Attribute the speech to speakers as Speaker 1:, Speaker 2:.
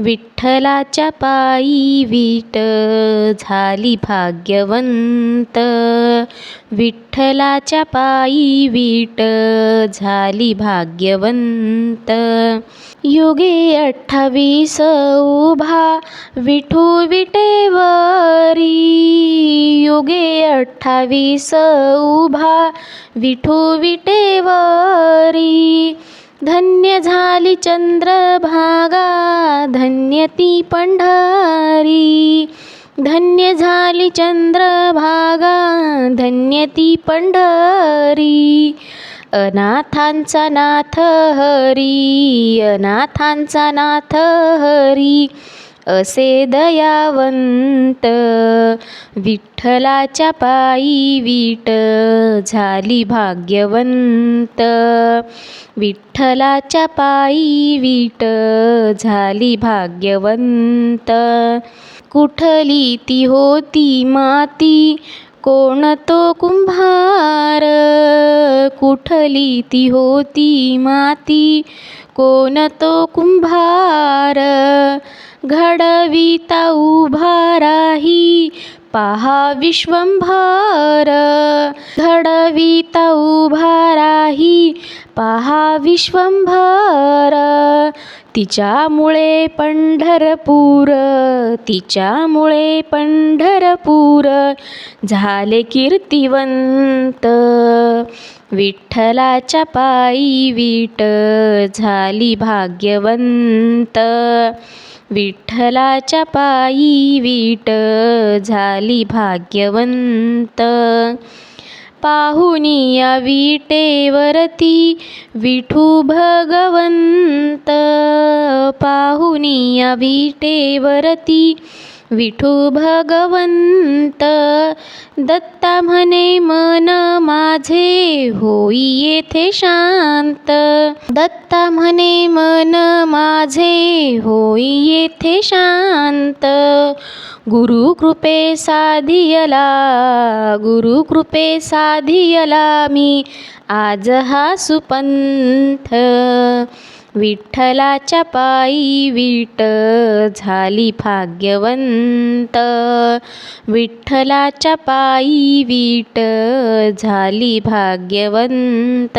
Speaker 1: विठ्ठलाच्या पायी वीट झाली भाग्यवंत. विठ्ठलाच्या पायी वीट झाली भाग्यवंत. युगे अठ्ठावीस उभा विठू विटेवरी. युगे अठ्ठावीस उभा विठू विटेवरी. धन्य झाली चंद्रभागा धन्य ती पंढरी. धन्य झाली चंद्रभागा धन्य ती पंढरी. अनाथांचा नाथ हरी अनाथांचा नाथ हरी. असे दयावंत. विठ्ठलाच्या पायी वीट झाली भाग्यवंत. विठ्ठलाच्या पायी वीट झाली भाग्यवंत. कुठली ती होती माती? कोण तो कुंभार? कुठली ती होती माती? कोण तो कुंभार? घडविता उभा राही पहा विश्वंभर. घडविता उभा राही पहा विश्वंभर. तिच्यामुळे पंढरपूर तिच्यामुळे पंढरपूर. झाले कीर्तिवंत विठ्ठलाच्या पायी वीट. झाली भाग्यवंत विठ्ठलाच्या पायी वीट. झाली भाग्यवंत. पाहुनिया विटेवरती विठू भगवंत. पाहुनिया विटेवरती विठू भगवंत दत्ता म्हणे मन माझे होई येथे शांत. दत्ता म्हणे मन माझे होई येथे शांत. गुरु कृपे साधियला गुरु कृपे साधियला मी आज हा सुपंथ. विठ्ठलाच्या पायी वीट झाली भाग्यवंत. विठ्ठलाच्या पायी वीट झाली भाग्यवंत.